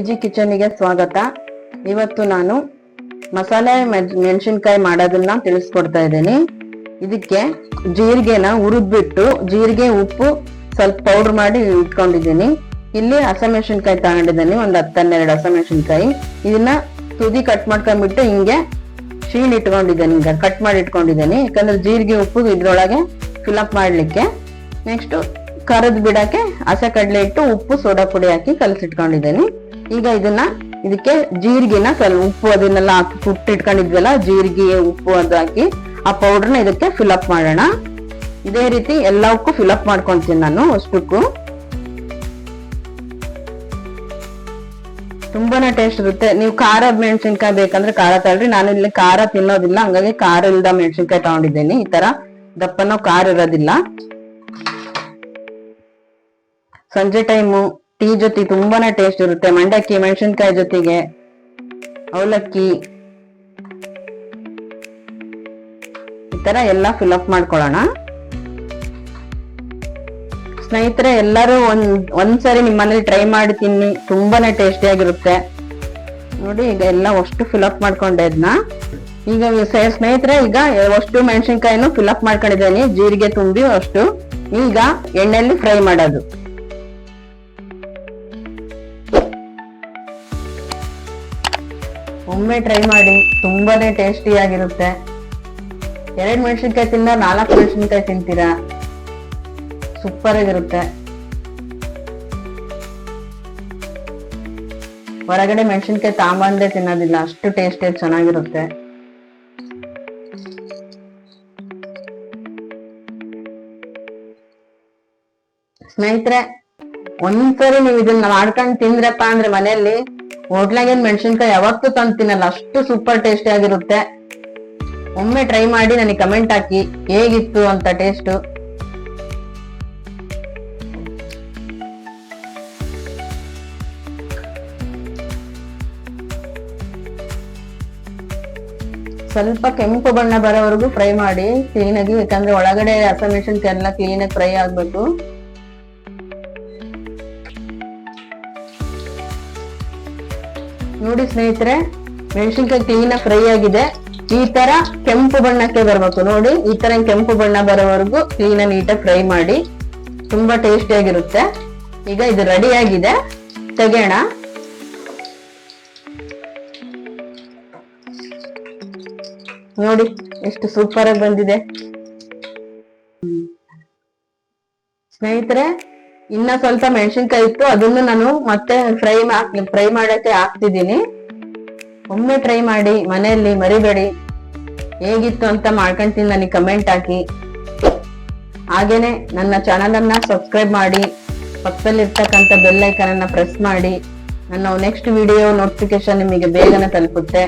G ಕಿಚನ್ಗೆ ಸ್ವಾಗತ. ಇವತ್ತು ನಾನು ಮಸಾಲೆ ಮೆಣ್- ಮೆಣಸಿನ್ಕಾಯಿ ಮಾಡೋದನ್ನ ತಿಳಿಸ್ಕೊಡ್ತಾ ಇದ್ದೀನಿ. ಇದಕ್ಕೆ ಜೀರಿಗೆನ ಹುರಿದ್ಬಿಟ್ಟು ಜೀರಿಗೆ, ಉಪ್ಪು ಸ್ವಲ್ಪ ಪೌಡರ್ ಮಾಡಿ ಇಟ್ಕೊಂಡಿದ್ದೀನಿ. ಇಲ್ಲಿ ಹಸಿಮೆಣಸಿನ್ಕಾಯಿ ತಗೊಂಡಿದ್ದೀನಿ, ಒಂದ್ ಹತ್ತನ್ನೆರಡು ಹಸಿಮೆಣಸಿನ್ಕಾಯಿ. ಇದನ್ನ ತುದಿ ಕಟ್ ಮಾಡ್ಕೊಂಡ್ಬಿಟ್ಟು ಹಿಂಗೆ ಶೀಲ್ ಇಟ್ಕೊಂಡಿದ್ದೇನೆ, ಈಗ ಕಟ್ ಮಾಡಿ ಇಟ್ಕೊಂಡಿದ್ದೀನಿ. ಯಾಕಂದ್ರೆ ಜೀರಿಗೆ, ಉಪ್ಪು ಇದ್ರೊಳಗೆ ಫಿಲಪ್ ಮಾಡ್ಲಿಕ್ಕೆ. ನೆಕ್ಸ್ಟ್ ಕರದ್ ಬಿಡಕ್ಕೆ ಹಸೆ ಕಡಲೆ ಇಟ್ಟು ಉಪ್ಪು, ಸೋಡಾ ಪುಡಿ ಹಾಕಿ ಕಲಸಿಟ್ಕೊಂಡಿದ್ದೀನಿ. ಈಗ ಇದನ್ನ ಇದಕ್ಕೆ ಜೀರಿಗೆನ ಸ್ವಲ್ಪ ಉಪ್ಪು ಅದನ್ನೆಲ್ಲ ಹಾಕಿ ಕುಟ್ಟಿ ಇಟ್ಕೊಂಡಿದ್ವಲ್ಲ ಜೀರಿಗೆ, ಉಪ್ಪು ಅದು ಹಾಕಿ ಆ ಪೌಡರ್ನ ಇದಕ್ಕೆ ಫಿಲ್ ಅಪ್ ಮಾಡೋಣ. ಇದೇ ರೀತಿ ಎಲ್ಲವಕ್ಕೂ ಅಪ್ ಮಾಡ್ಕೊಂತೀನಿ ನಾನು ಅಷ್ಟಕ್ಕೂ. ತುಂಬಾನೇ ಟೇಸ್ಟ್ ಇರುತ್ತೆ. ನೀವು ಖಾರ ಮೆಣಸಿನ್ಕಾಯಿ ಬೇಕಂದ್ರೆ ಖಾರ ತಳ್ರಿ ನಾನು ಇಲ್ಲಿ ಖಾರ ತಿನ್ನೋದಿಲ್ಲ, ಹಂಗಾಗಿ ಖಾರ ಇಲ್ದ ಮೆಣಸಿನ್ಕಾಯಿ ತಗೊಂಡಿದ್ದೀನಿ. ಈ ತರ ದಪ್ಪನೋ ಖಾರ ಇರೋದಿಲ್ಲ. ಸಂಜೆ ಟೈಮು ಟೀ ಜೊತೆ ತುಂಬಾನೇ ಟೇಸ್ಟ್ ಇರುತ್ತೆ. ಮಂಡಕ್ಕಿ, ಮೆಣಸಿನ್ಕಾಯಿ ಜೊತೆಗೆ, ಅವಲಕ್ಕಿ. ಈ ತರ ಎಲ್ಲ ಫಿಲ್ ಅಪ್ ಮಾಡ್ಕೊಳ್ಳೋಣ. ಸ್ನೇಹಿತರೆ, ಎಲ್ಲರೂ ಒಂದ್, ಒಂದ್ಸರಿ ನಿಮ್ಮ ಮನೇಲಿ ಟ್ರೈ ಮಾಡಿ ತಿನ್ನಿ. ತುಂಬಾನೇ ಟೇಸ್ಟಿ ಆಗಿರುತ್ತೆ. ನೋಡಿ, ಈಗ ಎಲ್ಲ ಅಷ್ಟು ಅಪ್ ಮಾಡ್ಕೊಂಡೆ ಇದನ್ನ ಈಗ ಸ್ನೇಹಿತರೆ, ಈಗ ಅಷ್ಟು ಮೆಣಸಿನ್ಕಾಯಿನೂ ಅಪ್ ಮಾಡ್ಕೊಂಡಿದ್ದೀನಿ. ಜೀರಿಗೆ ತುಂಬಿ ಅಷ್ಟು. ಈಗ ಎಣ್ಣೆಯಲ್ಲಿ ಫ್ರೈ ಮಾಡೋದು. ಒಮ್ಮೆ ಟ್ರೈ ಮಾಡಿ ತುಂಬಾನೇ ಟೇಸ್ಟಿ ಆಗಿರುತ್ತೆ. ಎರಡ್ ಮೆಣಸಿನ್ಕಾಯಿ ತಿಂದ ನಾಲ್ಕು ಮೆಣಸಿನ್ಕಾಯಿ ತಿಂತೀರಾ? ಸೂಪರ್ ಆಗಿರುತ್ತೆ. ಹೊರಗಡೆ ಮೆಣಸಿನ್ಕಾಯಿ ತಾಂಬಂದೇ ತಿನ್ನೋದಿಲ್ಲ, ಅಷ್ಟು ಟೇಸ್ಟಿ ಚೆನ್ನಾಗಿರುತ್ತೆ. ಸ್ನೇಹಿತರೆ, ಒಂದ್ಸರಿ ನೀವು ಇದನ್ನ ಮಾಡ್ಕೊಂಡು ತಿಂದ್ರಪ್ಪ ಅಂದ್ರೆ ಮನೆಯಲ್ಲಿ ಹೋಟ್ಲಾಗೇನ್ ಮೆಣಸಿನ್ಕಾಯಿ ಯಾವತ್ತೂ ತಂದು ತಿನ್ನಲ್ಲ. ಅಷ್ಟು ಸೂಪರ್ ಟೇಸ್ಟಿ ಆಗಿರುತ್ತೆ. ಒಮ್ಮೆ ಟ್ರೈ ಮಾಡಿ ನನಗೆ ಕಮೆಂಟ್ ಹಾಕಿ ಹೇಗಿತ್ತು ಅಂತ ಟೇಸ್ಟ್ ಸ್ವಲ್ಪ ಕೆಂಪು ಬಣ್ಣ ಬರೋವರೆಗೂ ಫ್ರೈ ಮಾಡಿ ಕ್ಲೀನಾಗಿ ಯಾಕಂದ್ರೆ ಒಳಗಡೆ ಹಸಿಮೆಣಸಿನ್ಕಾಯಿ ಎಲ್ಲ ಕ್ಲೀನಾಗಿ ಫ್ರೈ ಆಗ್ಬೇಕು. ನೋಡಿ ಸ್ನೇಹಿತರೆ, ಮೆಣಸಿನ್ಕಾಯಿ ಕ್ಲೀನಾಗಿ ಫ್ರೈ ಆಗಿದೆ. ಈ ತರ ಕೆಂಪು ಬಣ್ಣಕ್ಕೆ ಬರಬೇಕು. ನೋಡಿ, ಈ ತರ ಕೆಂಪು ಬಣ್ಣ ಬರೋವರೆಗೂ ಕ್ಲೀನ್ ನೀಟಾಗಿ ಫ್ರೈ ಮಾಡಿ. ತುಂಬಾ ಟೇಸ್ಟಿ ಆಗಿರುತ್ತೆ. ಈಗ ಇದು ರೆಡಿ ಆಗಿದೆ. ತೆಗೆಯೋಣ. ನೋಡಿ, ಎಷ್ಟು ಸೂಪರ್ ಆಗಿ ಬಂದಿದೆ. ಸ್ನೇಹಿತರೆ ಇನ್ನ ಸ್ವಲ್ಪ ಮೆಣಸಿನ್ಕಾಯಿ ಇತ್ತು ಅದನ್ನು ನಾನು ಮತ್ತೆ ಫ್ರೈ ಫ್ರೈ ಮಾಡಕ್ಕೆ ಹಾಕ್ತಿದ್ದೀನಿ. ಒಮ್ಮೆ ಟ್ರೈ ಮಾಡಿ, ಮನೆಯಲ್ಲಿ ಮರಿಬೇಡಿ. ಹೇಗಿತ್ತು ಅಂತ ಮಾಡ್ಕೊಂತೀನಿ ನನಗೆ ಕಮೆಂಟ್ ಹಾಕಿ. ಹಾಗೇನೆ ನನ್ನ ಚಾನಲ್ ಅನ್ನ ಸಬ್ಸ್ಕ್ರೈಬ್ ಮಾಡಿ ಪಕ್ಕದಲ್ಲಿ ಇರ್ತಕ್ಕಂಥ ಬೆಲ್ ಐಕನ್ ಅನ್ನ ಪ್ರೆಸ್ ಮಾಡಿ, ನನ್ನ ನೆಕ್ಸ್ಟ್ ವಿಡಿಯೋ ನೋಟಿಫಿಕೇಶನ್ ನಿಮಗೆ ಬೇಗನೆ ತಲುಪುತ್ತೆ.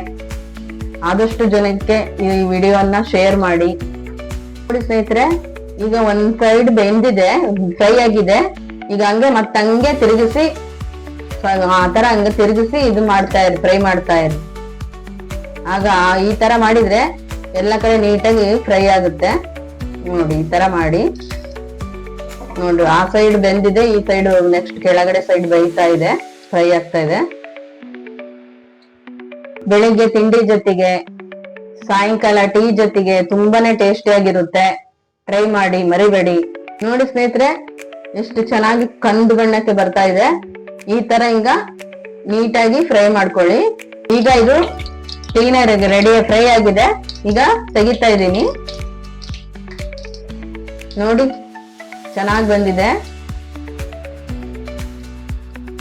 ಆದಷ್ಟು ಜನಕ್ಕೆ ಈ ವಿಡಿಯೋನ ಶೇರ್ ಮಾಡಿ. ನೋಡಿ ಸ್ನೇಹಿತರೆ, ಈಗ ಒಂದ್ ಸೈಡ್ ಬೆಂದಿದೆ ಫ್ರೈ ಆಗಿದೆ. ಈಗ ಹಂಗೆ ಮತ್ತೆ ಹಂಗೆ ತಿರುಗಿಸಿ ಆ ತರ ಹಂಗೆ ತಿರುಗಿಸಿ ಇದು ಮಾಡ್ತಾ ಇರಿ, ಫ್ರೈ ಮಾಡ್ತಾ ಇರಿ. ಆಗ ಈ ತರ ಮಾಡಿದ್ರೆ ಎಲ್ಲ ಕಡೆ ನೀಟಾಗಿ ಫ್ರೈ ಆಗುತ್ತೆ. ನೋಡಿ, ಈ ತರ ಮಾಡಿ. ನೋಡ್ರಿ, ಆ ಸೈಡ್ ಬೆಂದಿದೆ, ಈ ಸೈಡ್ ನೆಕ್ಸ್ಟ್ ಕೆಳಗಡೆ ಸೈಡ್ ಬೈತಾ ಇದೆ, ಫ್ರೈ ಆಗ್ತಾ ಇದೆ. ಬೆಳಿಗ್ಗೆ ತಿಂಡಿ ಜೊತೆಗೆ, ಸಾಯಂಕಾಲ ಟೀ ಜೊತೆಗೆ ತುಂಬಾನೇ ಟೇಸ್ಟಿ ಆಗಿರುತ್ತೆ. ಟ್ರೈ ಮಾಡಿ, ಮರಿಬೇಡಿ. ನೋಡಿ ಸ್ನೇಹಿತರೆ ಎಷ್ಟು ಚೆನ್ನಾಗಿ ಕಂದು ಬಣ್ಣಕ್ಕೆ ಬರ್ತಾ ಇದೆ. ಈ ತರ ಈಗ ನೀಟಾಗಿ ಫ್ರೈ ಮಾಡ್ಕೊಳ್ಳಿ. ಈಗ ಇದು ಕ್ಲೀನರ್ ರೆಡಿ ಫ್ರೈ ಆಗಿದೆ. ಈಗ ತೆಗಿತಾ ಇದ್ದೀನಿ. ನೋಡಿ, ಚೆನ್ನಾಗಿ ಬಂದಿದೆ.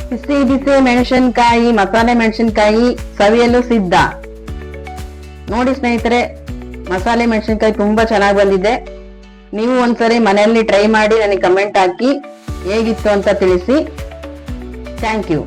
ಬಿಸಿ ಬಿಸಿ ಮೆಣಸಿನ್ಕಾಯಿ, ಮಸಾಲೆ ಮೆಣಸಿನ್ಕಾಯಿ ಸವಿಯಲು ಸಿದ್ಧ. ನೋಡಿ ಸ್ನೇಹಿತರೆ, ಮಸಾಲೆ ಮೆಣಸಿನ್ಕಾಯಿ ತುಂಬಾ ಚೆನ್ನಾಗಿ ಬಂದಿದೆ. ನೀವು ಒಂದ್ಸರಿ ಮನೆಯಲ್ಲಿ ಟ್ರೈ ಮಾಡಿ ನನಗೆ ಕಮೆಂಟ್ ಹಾಕಿ ಹೇಗಿತ್ತು ಅಂತ ತಿಳಿಸಿ. Thank you